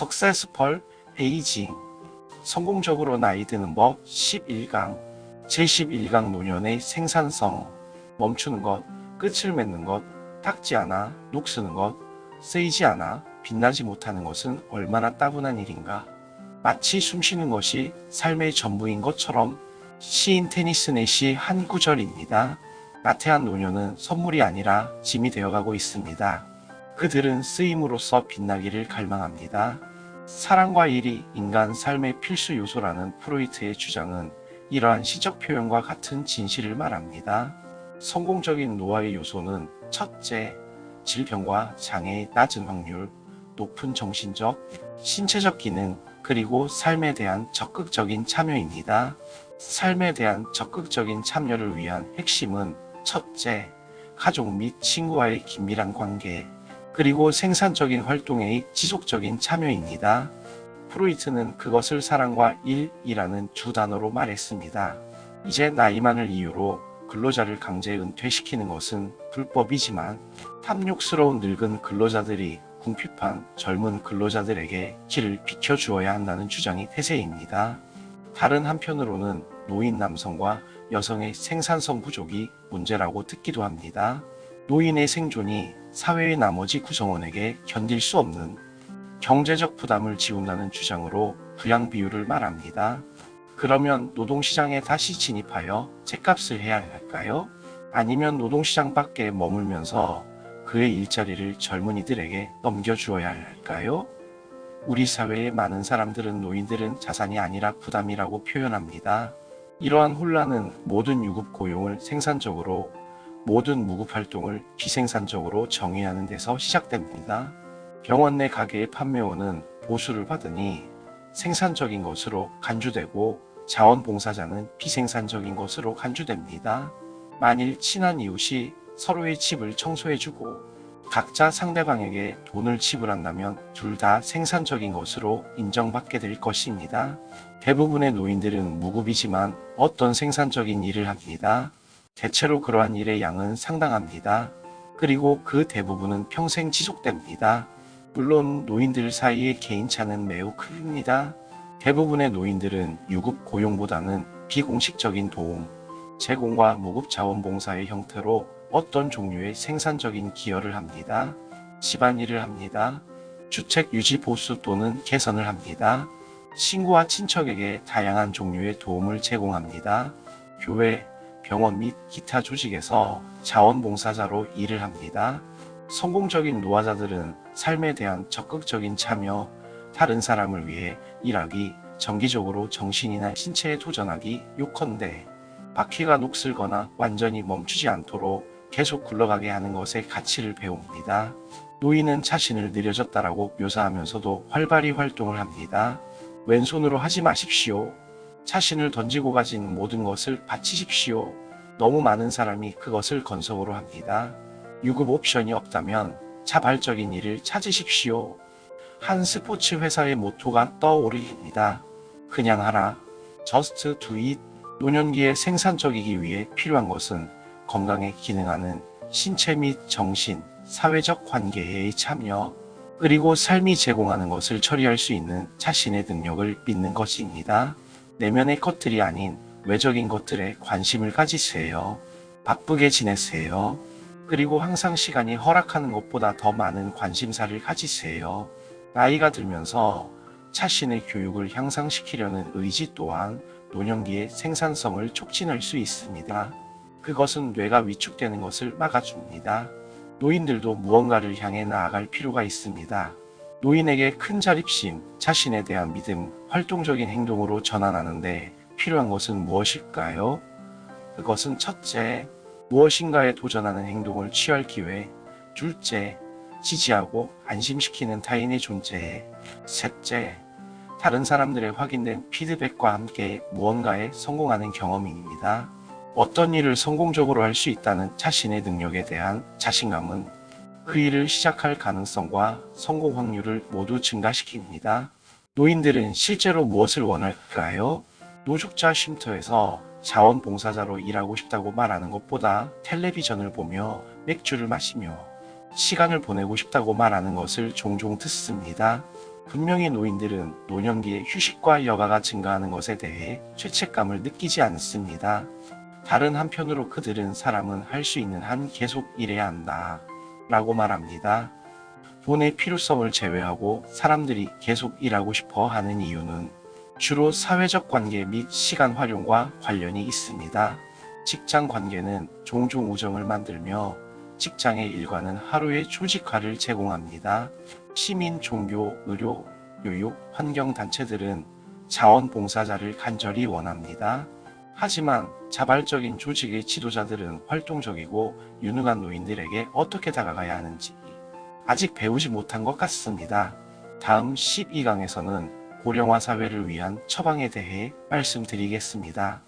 석세스펄 에이징 성공적으로 나이 드는 법 11강 제11강 노년의 생산성 멈추는 것 끝을 맺는 것 닦지 않아 녹쓰는 것 쓰이지 않아 빛나지 못하는 것은 얼마나 따분한 일인가 마치 숨쉬는 것이 삶의 전부인 것처럼 시인 테니스의 시한 구절입니다. 나태한 노년은 선물이 아니라 짐이 되어가고 있습니다. 그들은 쓰임으로써 빛나기를 갈망합니다. 사랑과 일이 인간 삶의 필수 요소라는 프로이트의 주장은 이러한 시적 표현과 같은 진실을 말합니다. 성공적인 노화의 요소는 첫째, 질병과 장애의 낮은 확률, 높은 정신적, 신체적 기능, 그리고 삶에 대한 적극적인 참여입니다. 삶에 대한 적극적인 참여를 위한 핵심은 첫째, 가족 및 친구와의 긴밀한 관계, 그리고 생산적인 활동의 지속적인 참여입니다. 프로이트는 그것을 사랑과 일이라는 두 단어로 말했습니다. 이제 나이 많을 이유로 근로자를 강제 은퇴시키는 것은 불법이지만 탐욕스러운 늙은 근로자들이 궁핍한 젊은 근로자들에게 길을 비켜주어야 한다는 주장이 태세입니다. 다른 한편으로는 노인 남성과 여성의 생산성 부족이 문제라고 듣기도 합니다. 노인의 생존이 사회의 나머지 구성원에게 견딜 수 없는 경제적 부담을 지운다는 주장으로 부양 비율을 말합니다. 그러면 노동시장에 다시 진입하여 죗값을 해야 할까요? 아니면 노동시장 밖에 머물면서 그의 일자리를 젊은이들에게 넘겨주어야 할까요? 우리 사회의 많은 사람들은 노인들은 자산이 아니라 부담이라고 표현합니다. 이러한 혼란은 모든 유급 고용을 생산적으로 모든 무급 활동을 비생산적으로 정의하는 데서 시작됩니다. 병원 내 가게의 판매원은 보수를 받으니 생산적인 것으로 간주되고 자원봉사자는 비생산적인 것으로 간주됩니다. 만일 친한 이웃이 서로의 집을 청소해주고 각자 상대방에게 돈을 지불한다면 둘 다 생산적인 것으로 인정받게 될 것입니다. 대부분의 노인들은 무급이지만 어떤 생산적인 일을 합니다. 대체로 그러한 일의 양은 상당합니다. 그리고 그 대부분은 평생 지속됩니다. 물론 노인들 사이의 개인차는 매우 큽니다. 대부분의 노인들은 유급 고용보다는 비공식적인 도움, 제공과 무급 자원봉사의 형태로 어떤 종류의 생산적인 기여를 합니다. 집안일을 합니다. 주택 유지 보수 또는 개선을 합니다. 친구와 친척에게 다양한 종류의 도움을 제공합니다. 교회, 병원 및 기타 조직에서 자원봉사자로 일을 합니다. 성공적인 노화자들은 삶에 대한 적극적인 참여, 다른 사람을 위해 일하기, 정기적으로 정신이나 신체에 도전하기, 요컨대 바퀴가 녹슬거나 완전히 멈추지 않도록 계속 굴러가게 하는 것의 가치를 배웁니다. 노인은 자신을 느려졌다라고 묘사하면서도 활발히 활동을 합니다. 왼손으로 하지 마십시오. 자신을 던지고 가진 모든 것을 바치십시오. 너무 많은 사람이 그것을 건성으로 합니다. 유급 옵션이 없다면 자발적인 일을 찾으십시오. 한 스포츠 회사의 모토가 떠오릅니다. 그냥 하라. Just do it. 노년기에 생산적이기 위해 필요한 것은 건강에 기능하는 신체 및 정신, 사회적 관계의 참여, 그리고 삶이 제공하는 것을 처리할 수 있는 자신의 능력을 믿는 것입니다. 내면의 것들이 아닌 외적인 것들에 관심을 가지세요. 바쁘게 지내세요. 그리고 항상 시간이 허락하는 것보다 더 많은 관심사를 가지세요. 나이가 들면서 자신의 교육을 향상시키려는 의지 또한 노년기의 생산성을 촉진할 수 있습니다. 그것은 뇌가 위축되는 것을 막아줍니다. 노인들도 무언가를 향해 나아갈 필요가 있습니다. 노인에게 큰 자립심, 자신에 대한 믿음, 활동적인 행동으로 전환하는데 필요한 것은 무엇일까요? 그것은 첫째, 무엇인가에 도전하는 행동을 취할 기회, 둘째, 지지하고 안심시키는 타인의 존재, 셋째, 다른 사람들의 확인된 피드백과 함께 무언가에 성공하는 경험입니다. 어떤 일을 성공적으로 할 수 있다는 자신의 능력에 대한 자신감은 그 일을 시작할 가능성과 성공 확률을 모두 증가시킵니다. 노인들은 실제로 무엇을 원할까요? 노숙자 쉼터에서 자원봉사자로 일하고 싶다고 말하는 것보다 텔레비전을 보며 맥주를 마시며 시간을 보내고 싶다고 말하는 것을 종종 듣습니다. 분명히 노인들은 노년기에 휴식과 여가가 증가하는 것에 대해 죄책감을 느끼지 않습니다. 다른 한편으로 그들은 사람은 할 수 있는 한 계속 일해야 한다. 라고 말합니다. 돈의 필요성을 제외하고 사람들이 계속 일하고 싶어 하는 이유는 주로 사회적 관계 및 시간 활용과 관련이 있습니다. 직장 관계는 종종 우정을 만들며 직장의 일과는 하루의 조직화를 제공합니다. 시민, 종교, 의료, 교육, 환경 단체들은 자원봉사자를 간절히 원합니다. 하지만 자발적인 조직의 지도자들은 활동적이고 유능한 노인들에게 어떻게 다가가야 하는지 아직 배우지 못한 것 같습니다. 다음 12강에서는 고령화 사회를 위한 처방에 대해 말씀드리겠습니다.